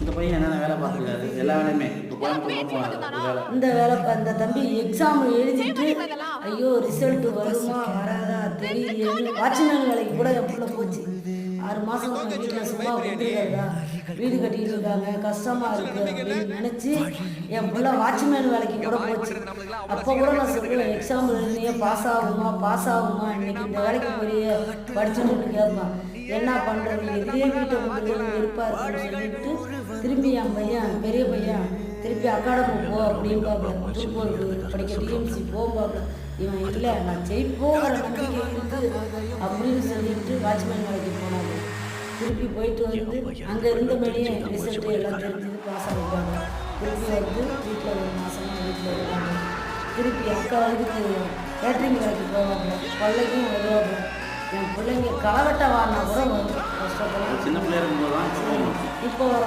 இந்த பையன் என்னென்ன வேலை பார்த்துருக்காரு? எல்லா வேலையுமே. இந்த வேலை. பா- இந்த தம்பி எக்ஸாம் எழுதிட்டு ஐயோ ரிசல்ட் வருமா வராதா தெரியலையே. வாட்ச்மேன் வேலைக்கு கூட என் பிள்ளை போச்சு. ஆறு மாதம் வீட்டில் சும்மா கொடுத்துருக்காருடா வீடு கட்டிட்டு இருக்காங்க கஷ்டமா இருக்கு அப்படின்னு நினச்சி என் பிள்ளை வாட்ச்மேன் வேலைக்கு கூட போச்சு. அப்போ கூட நான் சொல்லுவேன் எக்ஸாம் எழுதியே பாஸ் ஆகுமா பாஸ் ஆகுமா? இன்னைக்கு இந்த வேலைக்கு போய் படிச்சுட்டு கேட்பான் என்ன பண்ணுறது எதிரே வீட்டை வெறுப்பாக இருக்குன்னு சொல்லிட்டு திரும்பி என் பையன் பெரிய பையன் திருப்பி அகாடமி போ அப்படிம்பாங்க திருப்பூருக்கு படிக்க டிஎம்சி போம்பாங்க இவன் இல்லை நான் ஜெயிப்போங்கிற நம்பிக்கை இருக்குது அப்படின்னு சொல்லிட்டு வாட்ச்மேன் வேலைக்கு போனாங்க. திருப்பி போயிட்டு வந்து அங்கே இருந்தபடியே ரிசல்ட் எல்லாம் தெரிஞ்சது பாஸ் ஆகிட்டாங்க திருப்பி வந்து வீட்டில் ஒரு மாதமாக வீட்டில் இருக்காங்க. திருப்பி அக்கா இதுக்கு கேட்ரிங் வேலைக்கு போவாங்க. கொள்ளைக்கும் வருவாங்க. என் பிள்ளைங்க களவெட்ட வாடினா கூட இப்போ இப்போ வர